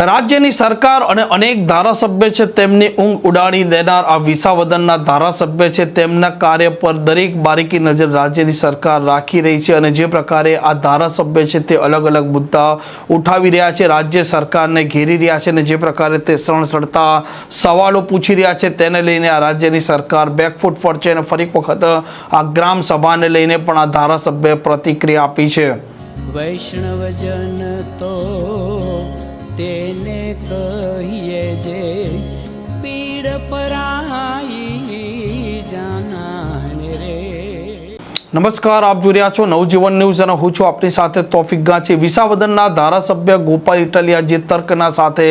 રાજ્યની સરકાર અને અનેક ધારાસભ્ય છે તેમની ઊંઘ ઉડાડી દેનાર આ વિસાવદનના ધારાસભ્ય છે તેમના કાર્ય પર દરેક બારીકી નજર રાજ્યની સરકાર રાખી રહી છે અને જે પ્રકારે આ ધારાસભ્ય છે તે અલગ અલગ મુદ્દા ઉઠાવી રહ્યા છે, રાજ્ય સરકારને ઘેરી રહ્યા છે અને જે પ્રકારે તે સણસડતા સવાલો પૂછી રહ્યા છે તેને લઈને આ રાજ્યની સરકાર બેકફૂટ પર છે અને ફરી વખત આ ગ્રામ સભાને લઈને પણ આ ધારાસભ્યએ પ્રતિક્રિયા આપી છે. વૈષ્ણવજન તો કહીએ જે પીડ પરાઈ નમસ્કાર, આપ જોઈ રહ્યા છો નવજીવન ન્યૂઝ અને હું છું આપની સાથે તોફિક ગાંચી. વિસાવદનના ધારાસભ્ય ગોપાલ ઇટલિયા જે તર્કના સાથે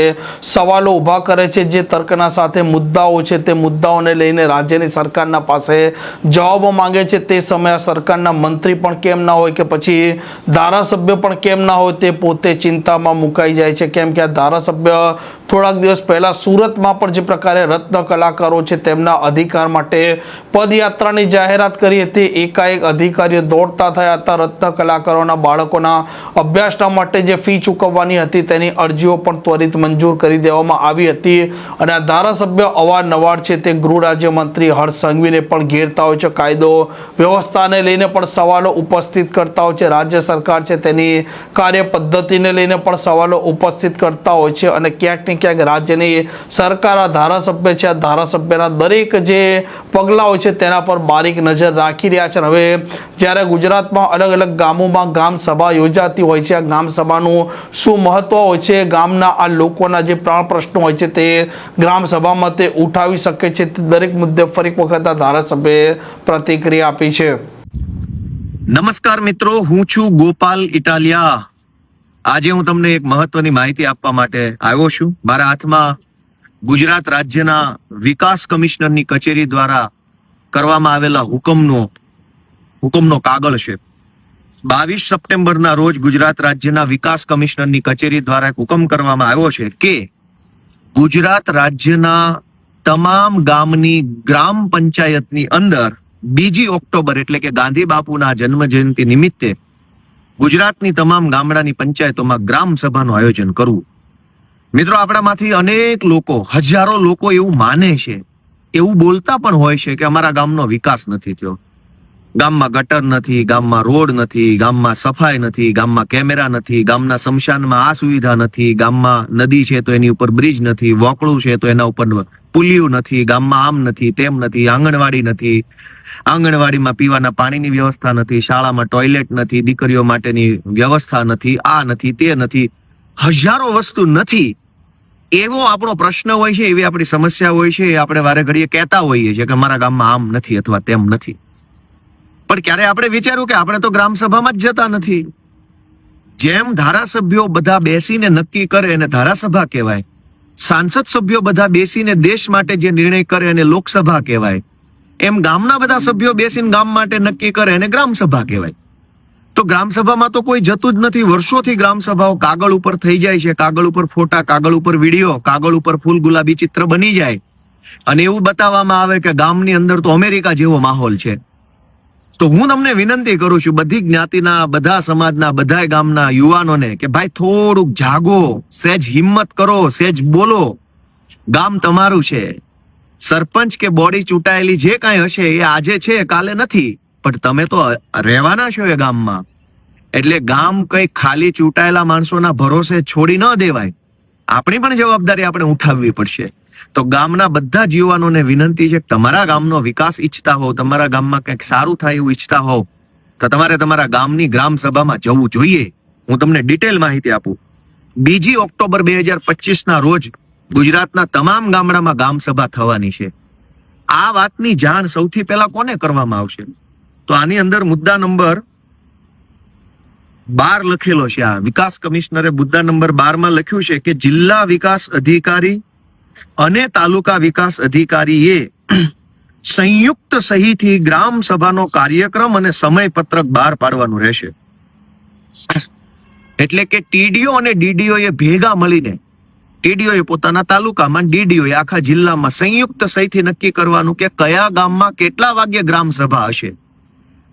સવાલો ઊભા કરે છે, જે તર્કના સાથે મુદ્દાઓ છે, તે મુદ્દાઓને લઈને રાજ્યની સરકારના પાસે જવાબો માંગે છે. તે સમયે સરકારના મંત્રી પણ કેમ ના હોય કે પછી ધારાસભ્ય પણ કેમ ના હોય તે પોતે ચિંતામાં મુકાઈ જાય છે. કેમ કે આ ધારાસભ્ય થોડાક દિવસ પહેલાં સુરતમાં પણ જે પ્રકારે રત્ન કલાકારો છે, તેમના અધિકાર માટે પદયાત્રાની જાહેરાત કરી હતી. એકાએક અધિકારીઓ દોડતા થયા હતા. રત્ન કલાકારોના બાળકોના અભ્યાસના માટે જે ફી ચૂકવવાની હતી તેની અરજીઓ પણ ત્વરિત મંજૂર કરી દેવામાં આવી હતી અને આ ધારાસભ્ય અવારનવાર છે તે ગૃહ રાજ્યમંત્રી હર્ષ સંઘવીને પણ ઘેરતા હોય છે. કાયદો વ્યવસ્થાને લઈને પણ સવાલો ઉપસ્થિત કરતા હોય છે. રાજ્ય સરકાર છે તેની કાર્ય પદ્ધતિને લઈને પણ સવાલો ઉપસ્થિત કરતા હોય છે અને ક્યાંક ને ક્યાંક રાજ્યની સરકાર, આ ધારાસભ્ય છે. આ ધારાસભ્યના દરેક જે પગલાઓ છે તેના પર બારીક નજર રાખી રહ્યા છે. અને જ્યારે ગુજરાતમાં અલગ અલગ ગામોમાં ગામ સભા યોજાતી હોય છે. આ ગામ સભાનું શું મહત્વ હોય છે? ગામના આ લોકોના જે પ્રાણ પ્રશ્નો હોય છે તે ગ્રામ સભામાં તે ઉઠાવી શકે છે. તે દરેક મુદ્દે ફરી વખત આ ધારાસભ્યે પ્રતિક્રિયા આપી છે. નમસ્કાર મિત્રો, હું છું ગોપાલ ઇટાલિયા. આજે હું તમને એક મહત્વની માહિતી આપવા માટે આવ્યો છું. મારા હાથમાં ગુજરાત રાજ્યના વિકાસ કમિશનરની કચેરી દ્વારા કરવામાં આવેલા હુકમનો હુકમનો કાગળ છે. બાવીસ સપ્ટેમ્બરના રોજ ગુજરાત રાજ્યના વિકાસ કમિશનરની કચેરી દ્વારા એક હુકમ કરવામાં આવ્યો છે કે ગુજરાત રાજ્યના તમામ ગામની ગ્રામ પંચાયતની અંદર બીજી ઓક્ટોબર એટલે કે ગાંધી બાપુના જન્મ જયંતિ નિમિત્તે ગુજરાતની તમામ ગામડાની પંચાયતોમાં ગ્રામ સભાનું આયોજન કરવું. મિત્રો, આપણામાંથી અનેક લોકો, હજારો લોકો એવું માને છે, એવું બોલતા પણ હોય છે કે અમારા ગામનો વિકાસ નથી થયો. ગામમાં ગટર નથી, ગામમાં રોડ નથી, ગામમાં સફાઈ નથી, ગામમાં કેમેરા નથી, ગામના શમશાનમાં આ સુવિધા નથી, ગામમાં નદી છે તો એની ઉપર બ્રિજ નથી, વોકળું છે તો એના ઉપર પુલિયું નથી, ગામમાં આમ નથી, તેમ નથી, આંગણવાડી નથી, આંગણવાડીમાં પીવાના પાણીની વ્યવસ્થા નથી, શાળામાં ટોયલેટ નથી, દીકરીઓ માટેની વ્યવસ્થા નથી, આ નથી, તે નથી. હજારો વસ્તુ નથી. એવો આપણો પ્રશ્ન હોય છે, એવી આપણી સમસ્યા હોય છે, એ આપણે વારે ઘડીએ કહેતા હોઈએ છીએ કે મારા ગામમાં આમ નથી અથવા તેમ નથી. પણ ક્યારે આપણે વિચાર્યું કે આપણે તો ગ્રામ સભામાં જ જતા નથી? જેમ ધારાસભ્યો બધા બેસીને નક્કી કરે એને ધારાસભા કહેવાય, સાંસદ સભ્યો બધા બેસીને દેશ માટે જે નિર્ણય કરે એને લોકસભા કહેવાય, એમ ગામના બધા સભ્યો બેસીને ગામ માટે નક્કી કરે એને ગ્રામસભા કહેવાય. તો ગ્રામસભામાં તો કોઈ જતું જ નથી. વર્ષોથી ગ્રામસભાઓ કાગળ ઉપર થઈ જાય છે. કાગળ ઉપર ફોટા, કાગળ ઉપર વીડિયો, કાગળ ઉપર ફૂલ ગુલાબી ચિત્ર બની જાય. અને એવું બતાવવામાં આવે કે ગામની અંદર તો અમેરિકા જેવો માહોલ છે. તો હું તમને વિનંતી કરું છું, બધી જ્ઞાતિના, બધા સમાજના બધા ગામના યુવાનોને કે ભાઈ થોડુંક જાગો, સહેજ હિંમત કરો, સહેજ બોલો. ગામ તમારું છે. સરપંચ કે બોડી ચૂંટાયેલી જે કાંઈ હશે એ આજે છે, કાલે નથી. પણ તમે તો રહેવાના છો એ ગામમાં. એટલે ગામ કઈ ખાલી ચૂંટાયેલા માણસોના ભરોસે છોડી ન દેવાય. આપણી પણ જવાબદારી આપણે ઉઠાવવી પડશે. તો ગામના બધા જીવવાનોને વિનંતી છે તમારા ગામનો વિકાસ ઈચ્છતા હોવ, તમારા ગામમાં કંઈક સારું થાય એવું ઈચ્છતા હોવ, તો તમારે તમારા ગામની ગ્રામ સભામાં જવું જોઈએ. હું તમને ડિટેલ માહિતી આપું. બીજી ઓક્ટોબર બે હજાર પચીસના રોજ ગુજરાતના તમામ ગામડામાં ગામ સભા થવાની છે. આ વાતની જાણ સૌથી પહેલા કોને કરવામાં આવશે? તો આની અંદર મુદ્દા નંબર બાર લખેલો છે આ. વિકાસ કમિશનરે મુદ્દા નંબર બારમાં લખ્યું છે કે જિલ્લા વિકાસ અધિકારી અને તાલુકા વિકાસ અધિકારીએ સંયુક્ત સહીથી ગ્રામ સભાનો કાર્યક્રમ અને સમયપત્રક બહાર પાડવાનું રહેશે. એટલે કે ટીડીઓ અને ડીડીઓ એ ભેગા મળીને ટીડીઓ એ પોતાના તાલુકામાં ડીડીઓ આખા જિલ્લામાં સંયુક્ત સહીથી નક્કી કરવાનું કે કયા ગામમાં કેટલા વાગ્યે ગ્રામ સભા હશે.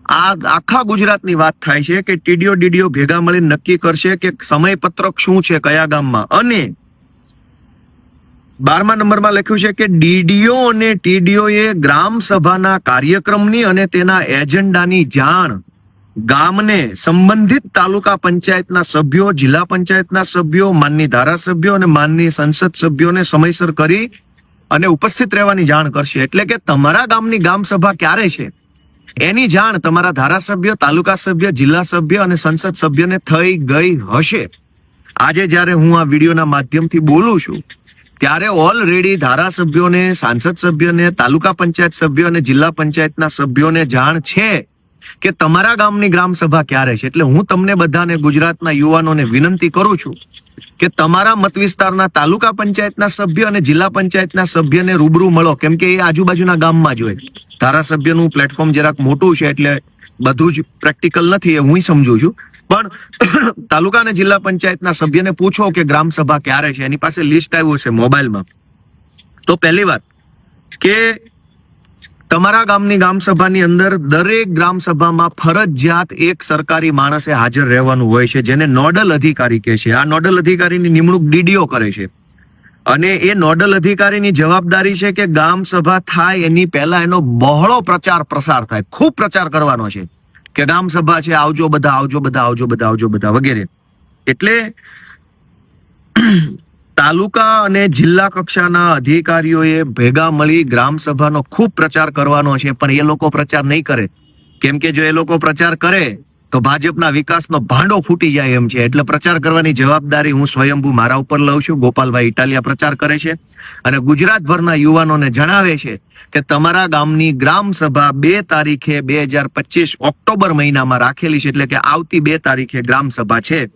આ આખા ગુજરાતની વાત થાય છે કે ટીડીઓ ડીડીઓ ભેગા મળીને નક્કી કરશે કે સમયપત્રક શું છે કયા ગામમાં અને બારમા નંબરમાં લખ્યું છે કે ડીડીઓ અને ટીડીઓ એ ગ્રામ સભાના કાર્યક્રમની અને તેના એજન્ડાની જાણ ગામને સંબંધિત તાલુકા પંચાયતના સભ્યો, જિલ્લા પંચાયતના સભ્યો, માનની ધારાસભ્યો અને માનની સંસદ સભ્યોને સમયસર કરી અને ઉપસ્થિત રહેવાની જાણ કરશે. એટલે કે તમારા ગામની ગામ સભા ક્યારે છે? એની જાણ તમારા ધારાસભ્ય, તાલુકા સભ્ય, જિલ્લા સભ્ય અને સંસદ સભ્યને થઈ ગઈ હશે. આજે જ્યારે હું આ વિડીયોના માધ્યમથી બોલું છું ત્યારે ઓલરેડી ધારાસભ્યોને, સાંસદ સભ્યને, તાલુકા પંચાયત સભ્યો અને જિલ્લા પંચાયતના સભ્યોને જાણ છે કે તમારા ગામની ગ્રામ સભા ક્યારે છે? એટલે હું તમને બધાને ગુજરાતના યુવાનોને વિનંતી કરું છું કે તમારા મત વિસ્તારના તાલુકા પંચાયતના સભ્ય અને જિલ્લા પંચાયતના સભ્યને રૂબરૂ મળો. કેમ કે એ આજુબાજુના ગામમાં જ હોય. ધારાસભ્યનું પ્લેટફોર્મ જરાક મોટું છે એટલે બધું જ પ્રેક્ટિકલ નથી, એ હું સમજુ છું. પણ તાલુકા અને જિલ્લા પંચાયતના સભ્યને પૂછો કે ગ્રામ સભા ક્યારે છે? એની પાસે લિસ્ટ આવ્યું છે મોબાઈલમાં. તો પહેલી વાત કે તમારા ગામની ગ્રામ સભાની અંદર દરેક ગ્રામ સભામાં ફરજિયાત એક સરકારી માણસે હાજર રહેવાનું હોય છે, જેને નોડલ અધિકારી કહે છે. આ નોડલ અધિકારીની નિમણૂક ડીડીઓ કરે છે. અને એ નોડલ અધિકારીની જવાબદારી છે કે ગામ સભા થાય એની પહેલા એનો બહોળો પ્રચાર પ્રસાર થાય. ખૂબ પ્રચાર કરવાનો છે. કે ગામ સભા છે, આવજો બધા આવજો બધા આવજો બધા આવજો બધા વગેરે. એટલે તાલુકા અને જિલ્લા કક્ષાના અધિકારીઓએ ભેગા મળી ગ્રામ સભાનો ખૂબ પ્રચાર કરવાનો છે, પણ એ લોકો પ્રચાર નહીં કરે. કેમ કે જો એ લોકો પ્રચાર કરે તો ભાજપના વિકાસનો ભાંડો ફૂટી જાય એમ છે. એટલે પ્રચાર કરવાની જવાબદારી હું સ્વયંભુ મારા ઉપર લઉં છું. ગોપાલભાઈ ઇટાલિયા પ્રચાર કરે છે અને ગુજરાતભરના યુવાનોને જણાવે છે કે તમારા ગામની ગ્રામ સભા બે તારીખે બે હજાર પચીસ ઓક્ટોબર મહિનામાં રાખેલી છે. એટલે કે આવતી બે તારીખે ગ્રામ સભા છે.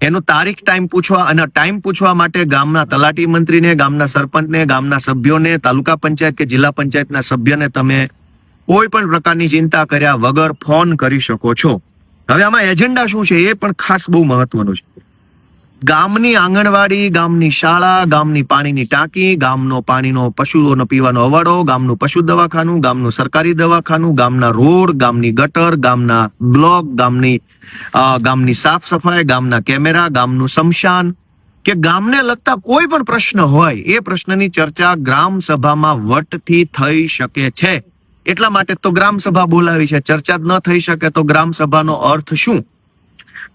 એનું તારીખ ટાઈમ પૂછવા અને ટાઈમ પૂછવા માટે ગામના તલાટી મંત્રીને, ગામના સરપંચને, ગામના સભ્યોને, તાલુકા પંચાયત કે જિલ્લા પંચાયતના સભ્યને તમે કોઈ પણ પ્રકારની ચિંતા કર્યા વગર ફોન કરી શકો છો. હવે આમાં એજન્ડા શું છે એ પણ ખાસ બહુ મહત્વનું છે. ગામની આંગણવાડી, ગામની શાળા, ગામની પાણીની ટાંકી, ગામનો પાણીનો પશુઓનો પીવાનો અવાડો ગામનું પશુ દવાખાનું, ગામનું સરકારી દવાખાનું, ગામના રોડ, ગામની ગટર, ગામના બ્લોક, ગામની ગામની સાફ સફાઈ, ગામના કેમેરા, ગામનું શમશાન. કે ગામને લગતા કોઈ પણ પ્રશ્ન હોય, એ પ્રશ્નની ચર્ચા ગ્રામ સભામાં વટથી થઈ શકે છે. એટલા માટે તો ગ્રામ સભા બોલાવી છે. ચર્ચા ન થઈ શકે તો ગ્રામ સભાનો અર્થ શું?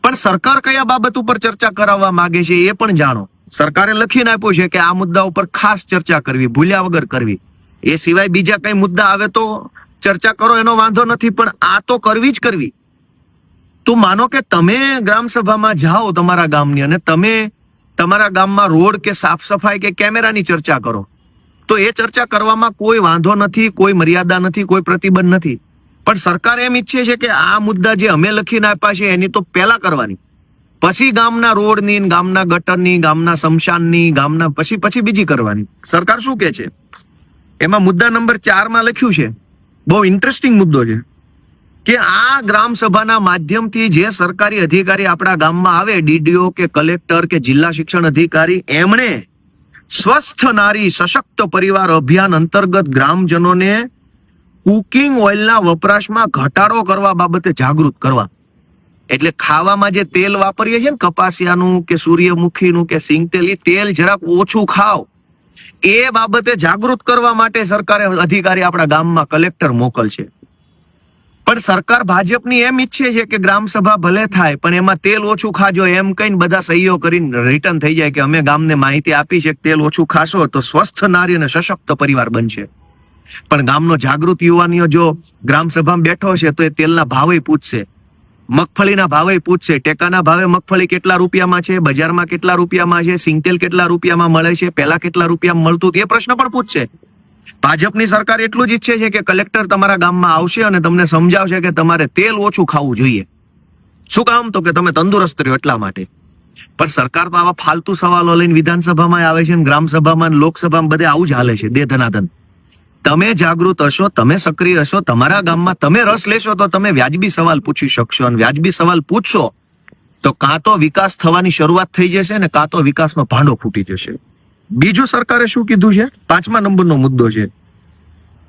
પણ સરકાર કયા બાબત ઉપર ચર્ચા કરાવવા માંગે છે એ પણ જાણો. સરકારે લખીને આપ્યું છે કે આ મુદ્દા ઉપર ખાસ ચર્ચા કરવી, ભૂલ્યા વગર કરવી. એ સિવાય બીજા કઈ મુદ્દા આવે તો ચર્ચા કરો, એનો વાંધો નથી, પણ આ તો કરવી જ કરવી. તો માનો કે તમે ગ્રામ સભામાં જાઓ તમારા ગામની અને તમે તમારા ગામમાં રોડ કે સાફ સફાઈ કે કેમેરાની ચર્ચા કરો. તો એ ચર્ચા કરવામાં કોઈ વાંધો નથી, કોઈ મર્યાદા નથી, કોઈ પ્રતિબંધ નથી. પણ સરકાર એમ ઈચ્છે છે કે આ મુદ્દા જે અમે લખીને આપ્યા છે એની તો પહેલા કરવાની. પછી ગામના રોડની, ગામના ગટરની, ગામના શમશાનની, ગામના પછી પછી બીજી કરવાની. સરકાર શું કે છે? એમાં મુદ્દા નંબર ચારમાં લખ્યું છે. બહુ ઇન્ટરેસ્ટિંગ મુદ્દો છે. કે આ ગ્રામ સભાના માધ્યમથી જે સરકારી અધિકારી આપણા ગામમાં આવે, ડીડીઓ કે કલેક્ટર કે જિલ્લા શિક્ષણ અધિકારી, એમણે સ્વસ્થ નારી, સશક્ત પરિવાર અભિયાન અંતર્ગત ગ્રામજનોને કુકિંગ ઓઇલના વપરાશમાં ઘટાડો કરવા બાબતે જાગૃત કરવા. એટલે ખાવામાં જે તેલ વાપરીએ છીએ ને કપાસિયાનું કે સૂર્યમુખીનું કે સિંગતેલ એ તેલ જરાક ઓછું ખાવ એ બાબતે જાગૃત કરવા માટે સરકારે અધિકારી આપણા ગામમાં કલેક્ટર મોકલશે. પણ સરકાર ભાજપની એમ ઈચ્છે છે કે ગ્રામ સભા ભલે થાય, પણ એમાં તેલ ઓછું ખાજો એમ કહીને બધા સહીઓ કરીને રિટર્ન થઈ જાય કે અમે ગામને માહિતી આપી છે કે તેલ ઓછું ખાશો તો સ્વસ્થ નારી અને સશક્ત પરિવાર બનશે. પણ ગામનો જાગૃત યુવાનીઓ જો ગ્રામ સભામાં બેઠો છે તો એ તેલના ભાવે પૂછશે. મગફળીના ભાવે પૂછશે. ટેકાના ભાવે મગફળી કેટલા રૂપિયામાં છે? બજારમાં કેટલા રૂપિયામાં છે? સિંગતેલ કેટલા રૂપિયામાં મળે છે? પહેલા કેટલા રૂપિયામાં મળતું? એ પ્રશ્ન પણ પૂછશે. ભાજપની સરકાર એટલું જ ઈચ્છે છે કે કલેક્ટર તમારા ગામમાં આવશે અને તમને સમજાવશે કે તમારે તેલ ઓછું ખાવું જોઈએ. શું કામ? તો કે તમે તંદુરસ્ત રહ્યો એટલા માટે. પણ સરકાર તો આવા ફાલતુ સવાલો લઈને વિધાનસભામાં આવે છે ગ્રામ સભામાં લોકસભામાં બધે આવું જ હાલે છે દે ધનાધન. તમે જાગૃત હશો, તમે સક્રિય હશો, તમારા ગામમાં તમે રસ લેશો તો તમે વ્યાજબી સવાલ પૂછી શકશો અને વ્યાજબી સવાલ પૂછશો તો કાં તો વિકાસ થવાની શરૂઆત થઈ જશે ને કાં તો વિકાસનો ભાંડો ફૂટી જશે. બીજું સરકારે શું કીધું છે? પાંચમા નંબરનો મુદ્દો છે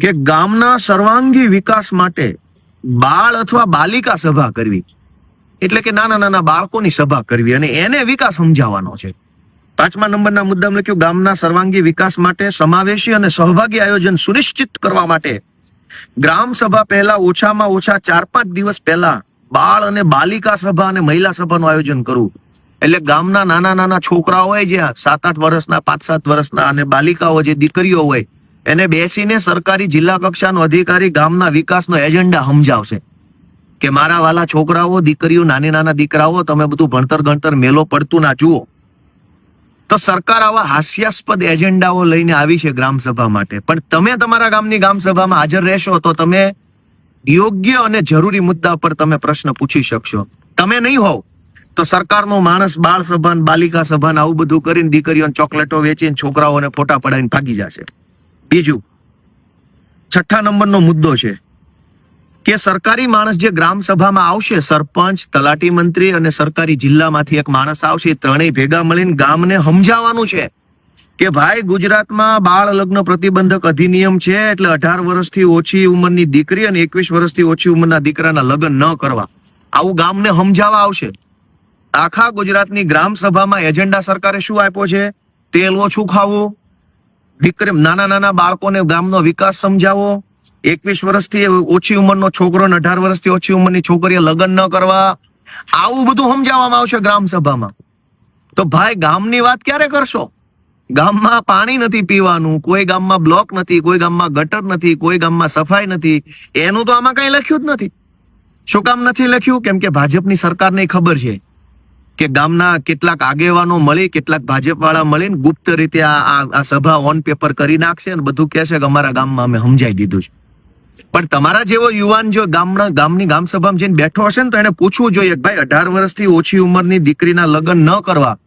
કે ગામના સર્વાંગી વિકાસ માટે બાળ અથવા બાલિકા સભા કરવી. એટલે કે નાના નાના બાળકોની સભા કરવી અને એને વિકાસ સમજાવવાનો છે. પાંચમા નંબરના મુદ્દામાં લખ્યું, ગામના સર્વાંગી વિકાસ માટે સમાવેશી અને સહભાગી આયોજન સુનિશ્ચિત કરવા માટે ગ્રામ સભા પહેલા ઓછામાં ઓછા ચાર પાંચ દિવસ પહેલા બાળ અને બાલિકા સભા અને મહિલા સભાનું આયોજન કરવું. એટલે ગામના નાના નાના છોકરાઓ હોય જે સાત આઠ વર્ષના, પાંચ સાત વર્ષના અને બાલિકાઓ જે દીકરીઓ હોય, એને બેસીને સરકારી જિલ્લા કક્ષાનો અધિકારી ગામના વિકાસનો એજન્ડા સમજાવશે કે મારા વાલા છોકરાઓ, દીકરીઓ, નાની નાના દીકરાઓ, તમે બધું ભણતર ગણતર મેલો પડતું ના જુઓ. તો સરકાર આવા હાસ્યાસ્પદ એજન્ડાઓ લઈને આવી છે ગ્રામસભા માટે. પણ તમે તમારા ગામની ગ્રામસભામાં હાજર રહેશો તો તમે યોગ્ય અને જરૂરી મુદ્દા પર તમે પ્રશ્ન પૂછી શકશો. તમે નહીં હોવ. તો સરકારનો માણસ, બાળ સભા બાલિકા સભા આવું બધું કરીને દીકરીઓને ચોકલેટો વેચીને છોકરાઓને ફોટા પડાવીને ભાગી જશે. બીજું, છઠ્ઠા નંબરનો મુદ્દો છે કે સરકારી માણસ જે ગ્રામ સભામાં આવશે, સરપંચ, તલાટી મંત્રી અને સરકારી જિલ્લામાંથી એક માણસ આવશે ત્રણેય ભેગા મળીને ગામને સમજાવવાનું છે કે ભાઈ ગુજરાતમાં બાળ લગ્ન પ્રતિબંધક અધિનિયમ છે એટલે અઢાર વર્ષથી ઓછી ઉંમરની દીકરી અને એકવીસ વર્ષથી ઓછી ઉંમરના દીકરાના લગ્ન ન કરવા. આવું ગામને સમજાવવા આવશે. આખા ગુજરાતની ગ્રામ સભામાં એજન્ડા સરકારે શું આપ્યો છે? તેલ ઓછું ખાવું. દીકરી નાના નાના બાળકોને ગામનો વિકાસ સમજાવો. એકવીસ વર્ષથી ઓછી ઉંમરનો છોકરો ને અઢાર વર્ષથી ઓછી ઉંમરની છોકરીએ લગ્ન ન કરવા. આવું બધું સમજાવવામાં આવશે ગ્રામ સભામાં. તો ભાઈ, ગામની વાત ક્યારે કરશો? ગામમાં પાણી નથી પીવાનું, કોઈ ગામમાં બ્લોક નથી, કોઈ ગામમાં ગટર નથી, કોઈ ગામમાં સફાઈ નથી. એનું તો આમાં કઈ લખ્યું જ નથી. શું કામ નથી લખ્યું? કેમ કે ભાજપની સરકારને ખબર છે. કે ગામના કેટલાક આગેવાનો મળી, કેટલાક ભાજપ વાળા મળીને ગુપ્ત રીતે આ આ- સભા ઓન પેપર કરી નાખશે અને બધું કહેશે કે અમારા ગામમાં અમે સમજાઈ દીધું છે. પણ તમારા જેવો યુવાન જો ગામના ગામની ગામ સભામાં જઈને બેઠો હશે ને તો એને પૂછવું જોઈએ કે ભાઈ અઢાર વર્ષથી ઓછી ઉંમરની દીકરીના લગ્ન ન કરવા.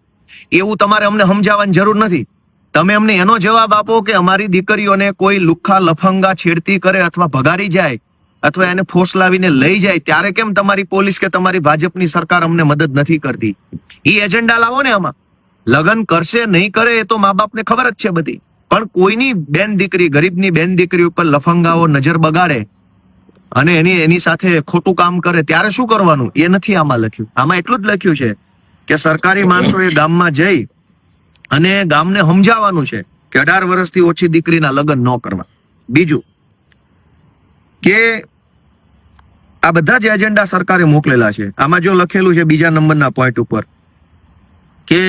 એવું તમારે અમને સમજાવવાની જરૂર નથી. તમે અમને એનો જવાબ આપો કે અમારી દીકરીઓને કોઈ લુખ્ખા લફંગા છેડતી કરે અથવા ભગાડી જાય અથવા એને ફોસલાવીને લઈ જાય, ત્યારે કેમ તમારી પોલીસ કે તમારી ભાજપની સરકાર અમને મદદ નથી કરતી? એ એજન્ડા લાવો ને આમાં. લગ્ન કરશે, નહીં કરે, એ તો મા બાપને ખબર જ છે બધી. પણ કોઈની બેન દીકરી, ગરીબની બેન દીકરી ઉપર લફંગાઓ નજર બગાડે અને એની એની સાથે ખોટું કામ કરે, ત્યારે શું કરવાનું? એ નથી આમાં લખ્યું. આમાં એટલું જ લખ્યું છે કે સરકારી માણસોએ ગામમાં જઈ અને ગામને સમજાવવાનું છે કે અઢાર વર્ષથી ઓછી દીકરીના લગ્ન ન કરવા. બીજું કે આ બધા જ એજન્ડા સરકારે મોકલેલા છે, આમાં જો લખેલું છે બીજા નંબરના પોઈન્ટ ઉપર કે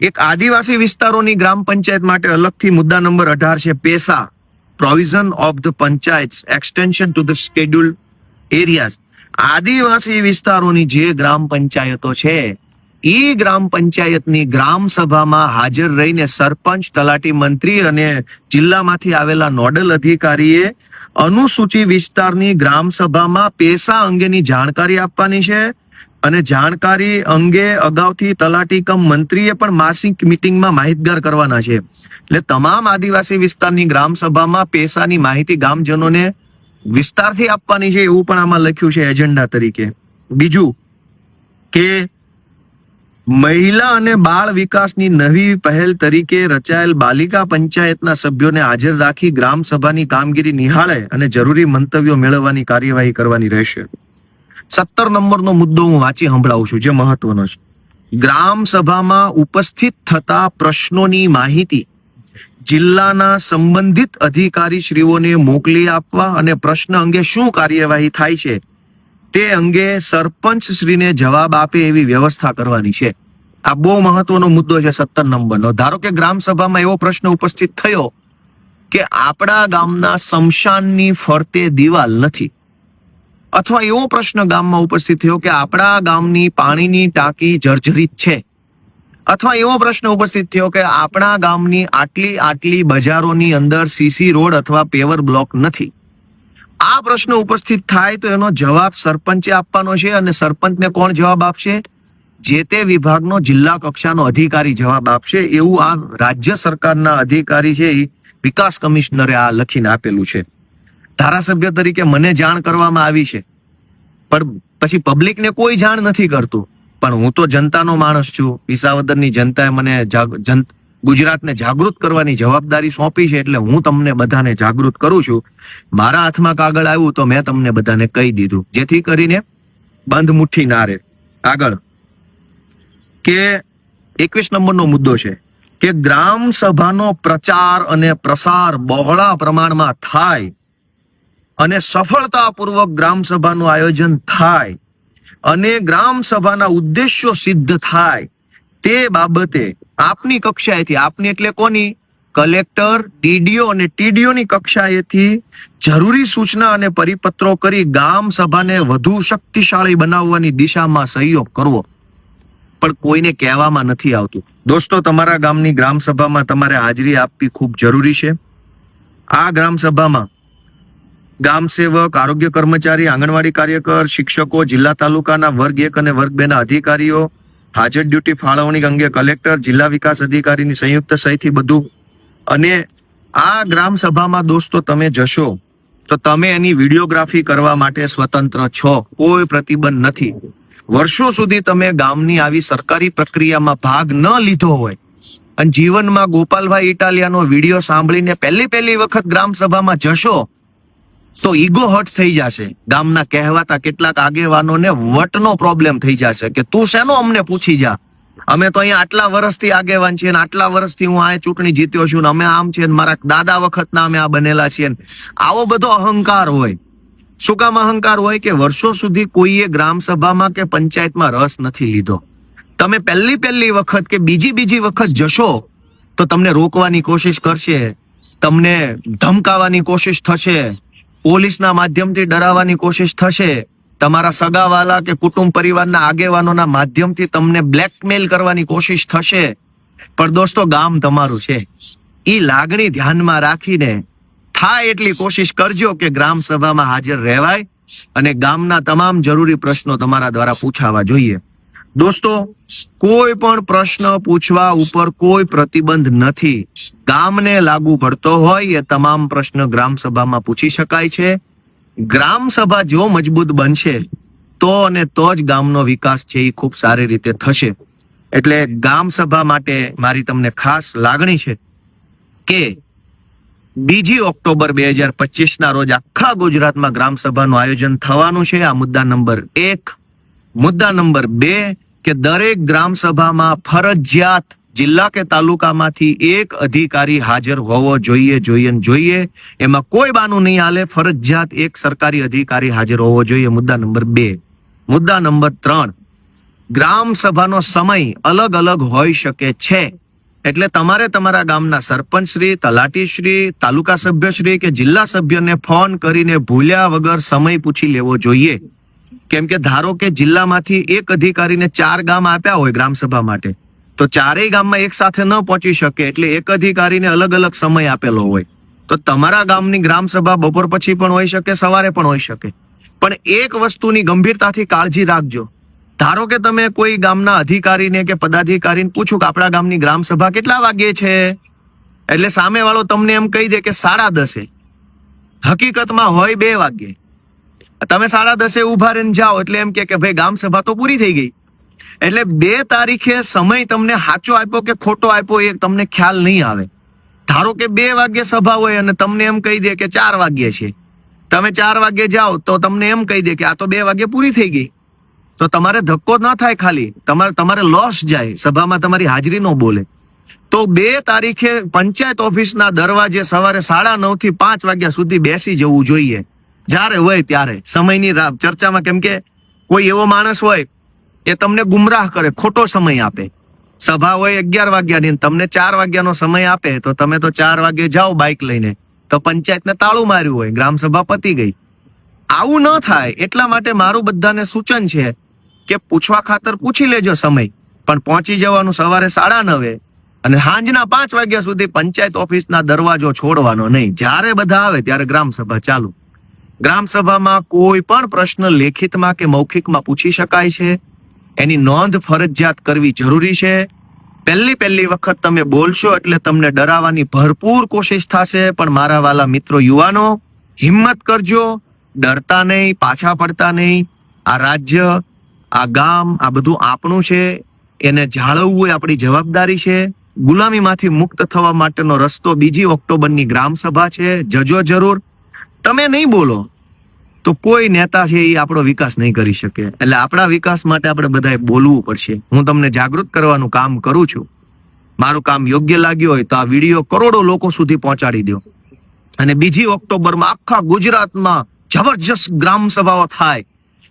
એક આદિવાસી વિસ્તારોની ગ્રામ પંચાયત માટે અલગથી મુદ્દા નંબર અઢાર છે, PESA. Provision of the panchayat extension to the scheduled areas આદિવાસી વિસ્તારોની જે ગ્રામ પંચાયતો છે ઈ ગ્રામ પંચાયતની ગ્રામ સભામાં હાજર રહીને સરપંચ, તલાટી મંત્રી અને જિલ્લામાંથી આવેલા નોડલ અધિકારીએ અનુસૂચિ વિસ્તારની ગ્રામ સભામાં પેસા અંગેની જાણકારી આપવાની છે અને જાણકારી અંગે અગાઉથી તલાટી કમ મંત્રીએ પણ માસિક મિટિંગમાં માહિતગાર કરવાના છે. એટલે તમામ આદિવાસી વિસ્તારની ગ્રામ સભામાં પેસાની માહિતી ગામજનોને વિસ્તારથી આપવાની છે એવું પણ આમાં લખ્યું છે એજન્ડા તરીકે. બીજું કે મહિલા અને બાળ વિકાસની નવી પહેલ તરીકે રચાયેલ બાલિકા પંચાયતના સભ્યોને હાજર રાખી ગ્રામ સભાની કામગીરી નિહાળે અને જરૂરી મંતવ્યો મેળવવાની કાર્યવાહી કરવાની રહેશે. સત્તર નંબરનો મુદ્દો હું વાંચી સંભળાવું છું, જે મહત્વનો છે. ગ્રામ સભામાં ઉપસ્થિત થતા પ્રશ્નોની માહિતી જિલ્લાના સંબંધિત અધિકારી શ્રીઓને મોકલી આપવા અને પ્રશ્ન અંગે શું કાર્યવાહી થાય છે તે અંગે સરપંચ શ્રીને જવાબ આપે એવી વ્યવસ્થા કરવાની છે. આ બહુ મહત્વનો મુદ્દો છે સત્તર નંબરનો. ધારો કે ગ્રામ સભામાં એવો પ્રશ્ન ઉપસ્થિત થયો કે આપણા ગામના શમશાનની ફરતે દિવાલ નથી. અથવા એવો પ્રશ્ન ગામમાં ઉપસ્થિત થયો કે આપણા ગામની પાણીની ટાંકી જર્જરિત છે. અથવા એવો પ્રશ્ન ઉપસ્થિત થયો કે આપણા ગામની આટલી આટલી બજારોની અંદર સીસી રોડ અથવા પેવર બ્લોક નથી. આ પ્રશ્ન ઉપસ્થિત થાય તો એનો જવાબ સરપંચે આપવાનો છે અને સરપંચને કોણ જવાબ આપશે? જે તે વિભાગનો જિલ્લા કક્ષાનો અધિકારી જવાબ આપશે, એવું આ રાજ્ય સરકારના અધિકારી છે એ વિકાસ કમિશનરે આ લખીને આપેલું છે. ધારાસભ્ય તરીકે મને જાણ કરવામાં આવી છે, પણ પછી પબ્લિકને કોઈ જાણ નથી કરતું. પણ હું તો જનતાનો માણસ છું, વિસાવદરની જનતાએ મને ગુજરાતને જાગૃત કરવાની જવાબદારી સોંપી છે, એટલે હું તમને બધાને જાગૃત કરું છું. મારા હાથમાં કાગળ આવ્યું તો મેં તમને બધાને કહી દીધું. જેથી કરીને બંધ મુઠ્ઠી ના રહે. આગળ. કે એકવીસ નંબરનો મુદ્દો છે કે ગ્રામ સભાનો પ્રચાર અને પ્રસાર બહોળા પ્રમાણમાં થાય અને સફળતાપૂર્વક ગ્રામ સભાનું આયોજન થાય અને ગ્રામ સભાના ઉદ્દેશ્યો સિદ્ધ થાય તે બાબતે આપની કક્ષાએથી, આપની એટલે કોની? કલેક્ટર, ડીડીઓ અને ટીડીઓની કક્ષાએથી જરૂરી સૂચના અને પરિપત્રો કરી ગામ સભાને વધુ શક્તિશાળી બનાવવાની દિશામાં સહયોગ કરવો. પણ કોઈને કહેવામાં નથી આવતું. દોસ્તો, તમારા ગામની ગ્રામ સભામાં તમારે હાજરી આપવી ખૂબ જરૂરી છે. આ ગ્રામ સભામાં ગામ સેવક, આરોગ્ય કર્મચારી, આંગણવાડી કાર્યકર, શિક્ષકો, જિલ્લા તાલુકાના વર્ગ એક અને વર્ગ બે ના અધિકારીઓ, હાજર ડ્યુટી ફાળવણી અંગે કલેક્ટર, જિલ્લા વિકાસ અધિકારીની સંયુક્ત સહીથી બધું. અને આ ગ્રામ સભામાં દોસ્તો તમે જશો તો તમે એની વિડીયોગ્રાફી કરવા માટે સ્વતંત્ર છો. કોઈ પ્રતિબંધ નથી. વર્ષો સુધી તમે ગામની આવી સરકારી પ્રક્રિયામાં ભાગ ન લીધો હોય. અને જીવનમાં ગોપાલભાઈ ઇટાલિયાનો વીડિયો સાંભળીને પહેલી પહેલી વખત ગ્રામ સભામાં જશો, તો ઈગો હટ થઈ જશે. ગામના કહેવાતા કેટલાક આગેવાનોને વટનો પ્રોબ્લેમ થઈ જશે કે તું શેનો અમને પૂછી જા? અમે તો અહીંયા આટલા વર્ષથી આગેવાન છીએ આટલા વર્ષથી હું આ ચૂંટણી જીત્યો છું ને અમે આમ છીએ મારા દાદા વખતના અમે આ બનેલા છીએ. આવો બધો અહંકાર હોય. શું કામ અહંકાર હોય કે વર્ષો સુધી કોઈએ ગ્રામ સભામાં કે પંચાયતમાં રસ નથી લીધો? તમે પહેલી પહેલી વખત કે બીજી બીજી વખત જશો, તો તમને રોકવાની કોશિશ કરશે, તમને ધમકાવવાની કોશિશ થશે, પોલીસના માધ્યમથી ડરાવવાની કોશિશ થશે, તમારા સગાવાલા કે કુટુંબ પરિવારના આગેવાનોના માધ્યમથી તમને બ્લેકમેલ કરવાની કોશિશ થશે. પણ દોસ્તો, ગામ તમારું છે. એ લાગણી ધ્યાનમાં રાખીને થાય એટલી કોશિશ કરજો કે ગ્રામ સભામાં હાજર રહેવાય અને ગામના તમામ જરૂરી પ્રશ્નો તમારા દ્વારા પૂછાવા જોઈએ. દોસ્તો, કોઈ પણ પ્રશ્ન પૂછવા ઉપર કોઈ પ્રતિબંધ નથી. ગામને લાગુ પડતો હોય એ તમામ પ્રશ્ન ગ્રામ સભામાં પૂછી શકાય છે. ગ્રામ સભા જો મજબૂત બનશે, તો અને તો જ ગામનો વિકાસ છે એ ખૂબ સારી રીતે થશે. એટલે ગામ સભા માટે મારી તમને ખાસ લાગણી છે કે બીજી ઓક્ટોબર બે હજાર પચીસ ના રોજ આખા ગુજરાતમાં ગ્રામ સભાનું આયોજન થવાનું છે. આ મુદ્દા નંબર એક. મુદ્દા નંબર બે કે દરેક ગ્રામ સભામાં ફરજિયાત જિલ્લા કે તાલુકામાંથી એક અધિકારી હાજર હોવો જોઈએ જોઈએ જોઈએ. એમાં કોઈ બાનું નહીં હાલે, ફરજિયાત એક સરકારી અધિકારી હાજર હોવો જોઈએ. મુદ્દા નંબર બે. મુદ્દા નંબર ત્રણ. ગ્રામ સભાનો સમય અલગ અલગ હોઈ શકે છે. એટલે તમારે તમારા ગામના સરપંચશ્રી, તલાટીશ્રી, તાલુકા સભ્યશ્રી કે જિલ્લા સભ્યને ફોન કરીને ભૂલ્યા વગર સમય પૂછી લેવો જોઈએ. કેમ કે ધારો કે જિલ્લામાંથી એક અધિકારીને ચાર ગામ આપ્યા હોય ગ્રામસભા માટે, તો ચારેય ગામમાં એક સાથે ન પહોંચી શકે એટલે એક અધિકારીને અલગ અલગ સમય આપેલો હોય. તો તમારા ગામની ગ્રામસભા બપોર પછી પણ હોઈ શકે, સવારે પણ હોઈ શકે. પણ એક વસ્તુની ગંભીરતાથી કાળજી રાખજો. ધારો કે તમે કોઈ ગામના અધિકારીને કે પદાધિકારીને પૂછો કે આપણા ગામની ગ્રામ સભા કેટલા વાગ્યે છે? એટલે સામે વાળો તમને એમ કહી દે કે સાડા દસે. હકીકતમાં હોય બે વાગ્યે. તમે સાડા દસે ઊભા રહીને જાઓ એટલે એમ કે ભાઈ ગામ સભા તો પૂરી થઈ ગઈ. એટલે બે તારીખે સમય તમને સાચો આપ્યો કે ખોટો આપ્યો એ તમને ખ્યાલ નહીં આવે. ધારો કે બે વાગ્યે સભા હોય અને તમને એમ કહી દે કે ચાર વાગ્યે છે. તમે ચાર વાગ્યે જાઓ તો તમને એમ કહી દે કે આ તો બે વાગ્યે પૂરી થઈ ગઈ. તો તમારે ધક્કો ના થાય ખાલી. તમારે તમારે લોસ જાય. સભામાં તમારી હાજરી ન બોલે. તો બે તારીખે પંચાયત ઓફિસના દરવાજે સવારે સાડા નવથી પાંચ વાગ્યા સુધી બેસી જવું જોઈએ. જ્યારે હોય ત્યારે. સમયની ચર્ચામાં કેમ કે કોઈ એવો માણસ હોય એ તમને ગુમરાહ કરે, ખોટો સમય આપે. સભા હોય અગિયાર વાગ્યાની, તમને ચાર વાગ્યાનો સમય આપે, તો તમે તો ચાર વાગે જાઓ બાઇક લઈને. તો પંચાયતને તાળું માર્યું હોય ગ્રામ સભા પતી ગઈ. આવું ન થાય. એટલા માટે મારું બધાને સૂચન છે કે પૂછવા ખાતર પૂછી લેજો સમય. પણ પહોંચી જવાનું સવારે સાડા નવે અને સાંજના પાંચ વાગ્યા સુધી પંચાયત ઓફિસના દરવાજો છોડવાનો નહીં. જ્યારે બધા આવે ત્યારે ગ્રામસભા ચાલુ. ગ્રામસભામાં કોઈ પણ પ્રશ્ન લેખિતમાં કે મૌખિકમાં પૂછી શકાય છે. એની નોંધ ફરજિયાત કરવી જરૂરી છે. પહેલી પહેલી વખત તમે બોલશો એટલે તમને ડરાવવાની ભરપૂર કોશિશ થશે. પણ મારા વાલા મિત્રો યુવાનો, હિંમત કરજો. ડરતા નહીં, પાછા પડતા નહીં. આ રાજ્ય આ ગામ, આ બધું આપણું છે, એને જાળવવું એ આપણી જવાબદારી છે. ગુલામીમાંથી મુક્ત થવા માટેનો રસ્તો બીજી ઓક્ટોબરની ગ્રામસભા છે. જજો જરૂર. તમે નહીં બોલો, તો કોઈ નેતા છે એ આપણો વિકાસ નહીં કરી શકે. એટલે આપણા વિકાસ માટે આપણે બધાએ બોલવું પડશે. હું તમને જાગૃત કરવાનું કામ કરું છું. મારું કામ યોગ્ય લાગ્યું હોય તો આ વીડિયો કરોડો લોકો સુધી પહોંચાડી દો. અને બીજી ઓક્ટોબરમાં આખા ગુજરાતમાં જબરજસ્ત ગ્રામ સભાઓ થાય.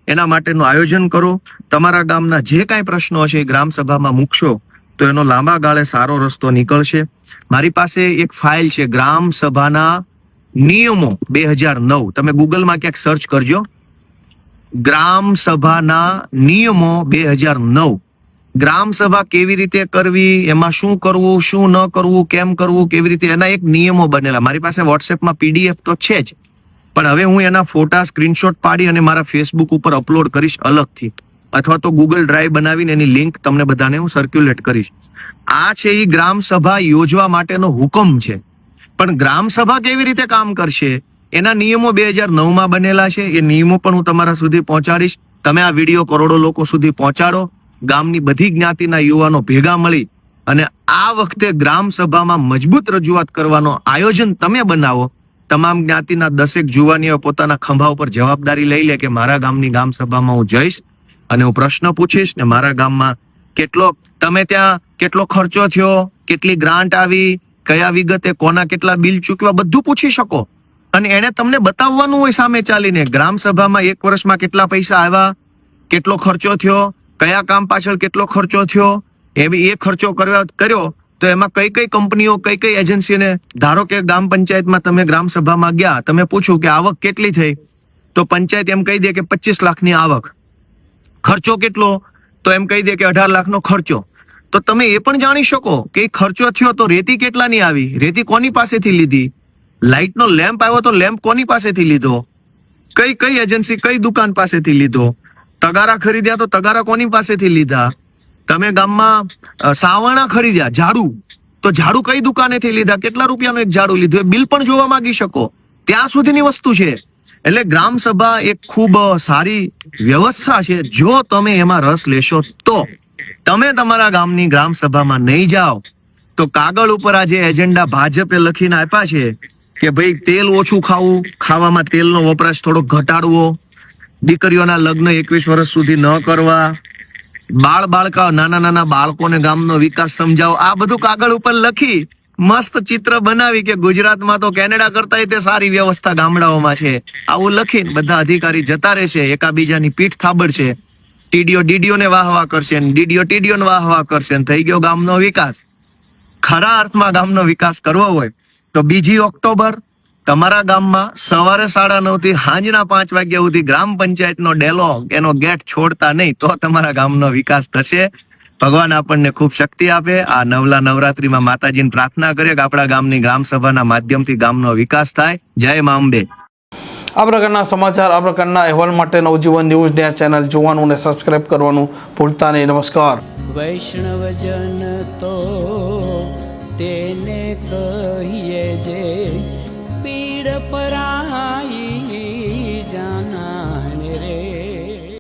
એના માટેનું આયોજન કરો. તમારા ગામના જે કાંઈ પ્રશ્નો હશે એ ગ્રામ સભામાં મૂકશો, તો એનો લાંબા ગાળે સારો રસ્તો નીકળશે. મારી પાસે એક ફાઇલ છે, ગ્રામ સભાના નિયમો બે હજાર નવ. તમે ગૂગલમાં ક્યાંક સર્ચ કરજો. ગ્રામ સભાના નિયમો બે હજાર નવ. ગ્રામ સભા કેવી રીતે કરવી, એમાં શું કરવું, શું ન કરવું, કેમ કરવું, કેવી રીતે, એના એક નિયમો બનેલા. મારી પાસે વોટ્સએપમાં પીડીએફ તો છે જ. પણ હવે હું એના ફોટા સ્ક્રીનશોટ પાડી અને મારા ફેસબુક ઉપર અપલોડ કરીશ અલગથી. અથવા તો ગૂગલ ડ્રાઈવ બનાવીને એની લિંક તમને બધાને હું સર્ક્યુલેટ કરીશ. આ છે એ ગ્રામ સભા યોજવા માટેનો હુકમ છે. પણ ગ્રામ સભા કેવી રીતે કામ કરશે? એના નિયમો બે હજાર નવમાં બનેલા છે. એ નિયમો પણ હું તમારા સુધી પહોંચાડીશ. તમે આ વીડિયો કરોડો લોકો સુધી પહોંચાડો. ગામની બધી જ્ઞાતિના યુવાનો ભેગા મળી અને આ વખતે ગ્રામ સભામાં મજબૂત રજૂઆત કરવાનો આયોજન તમે બનાવો. તમામ જ્ઞાતિના દસેક જુવાનીઓ પોતાના ખંભા ઉપર જવાબદારી લઈ લે કે મારા ગામની ગામ સભામાં હું જઈશ અને હું પ્રશ્ન પૂછીશ ને મારા ગામમાં કેટલો, તમે ત્યાં કેટલો ખર્ચો થયો, કેટલી ગ્રાન્ટ આવી, કયા વિગતે કોના કેટલા બિલ ચૂકવા બધું પૂછી શકો. અને એને તમને બતાવવાનું હોય સામે ચાલીને ગ્રામ સભામાં એક વર્ષમાં કેટલા પૈસા આવ્યા, કેટલો ખર્ચો થયો, કયા કામ પાછળ કેટલો ખર્ચો થયો, એવી એ ખર્ચો કર્યો કર્યો તો એમાં કઈ કઈ કંપનીઓ, કઈ કઈ એજન્સીને ધારો કે ગ્રામ પંચાયતમાં તમે ગ્રામ સભામાં ગયા, તમે પૂછ્યું કે આવક કેટલી થઈ, તો પંચાયત એમ કહી દે કે પચીસ લાખની આવક. ખર્ચો કેટલો? તો એમ કહી દે કે અઢાર લાખનો ખર્ચો. તો તમે એ પણ જાણી શકો કે ખર્ચો થયો તો રેતી કેટલાની આવી? રેતી કોની પાસેથી લીધી? લાઇટનો લેમ્પ આવ્યો તો લેમ્પ કોની પાસેથી લીધો? કઈ કઈ એજન્સી કઈ દુકાન પાસેથી લીધો? તગારા ખરીદ્યા તો તગારા કોની પાસેથી લીધા? તમે ગામમાં સાવણા ખરીદ્યા, ઝાડુ. તો ઝાડુ કઈ દુકાનેથી લીધા? કેટલા રૂપિયાનું એક ઝાડુ લીધું? એ બિલ પણ જોવા માંગી શકો. ત્યાં સુધીની વસ્તુ છે. એટલે ગ્રામ સભા એક ખૂબ સારી વ્યવસ્થા છે. જો તમે એમાં રસ લેશો તો. તમે તમારા ગામની ગ્રામ સભામાં નહીં જાઓ, તો કાગળ ઉપર આ જે એજન્ડા ભાજપે લખીને આપ્યા છે કે ભાઈ તેલ ઓછું ખાવું, ખાવામાં તેલનો વપરાશ થોડો ઘટાડવો, દીકરીઓના લગ્ન એકવીસ વર્ષ સુધી ન કરવા બાળ બાળકા નાના નાના બાળકોને ગામનો વિકાસ સમજાવો. આ બધું કાગળ ઉપર લખી મસ્ત ચિત્ર બનાવી કે ગુજરાતમાં તો કેનેડા કરતા તે સારી વ્યવસ્થા ગામડાઓમાં છે. આવું લખીને બધા અધિકારી જતા રહેશે, એકાબીજાની પીઠ થાબડ છે. ટીડીઓ ડીડીઓ ને વાહ વાહ કરશે ડીડીઓ ટીડીઓ ને વાહ વાહ કરશે થઈ ગયો ગામનો વિકાસ. ખરા અર્થમાં ગામનો વિકાસ કરવો હોય તો બીજી ઓક્ટોબર તમારા ગામમાં સવારે સાડા નવથી સાંજના પાંચ વાગ્યા સુધી ગ્રામ પંચાયતનો ડેલો એનો ગેટ છોડતા નહીં તો તમારા ગામનો વિકાસ થશે. ભગવાન આપણને ખૂબ શક્તિ આપે. આ નવલા નવરાત્રીમાં માતાજીને પ્રાર્થના કરીએ કે આપણા ગામની ગ્રામ સભાના માધ્યમથી ગામનો વિકાસ થાય. જય મા અંબે. આ પ્રકારના સમાચાર આ પ્રકારના અહેવાલ માટે નવજીવન ન્યૂઝ ને ચેનલ જોવાનું અને સબસ્ક્રાઇબ કરવાનું ભૂલતા નહીં. નમસ્કાર. વૈષ્ણવજન તો તેને કહીએ જે પીડ પરાઈ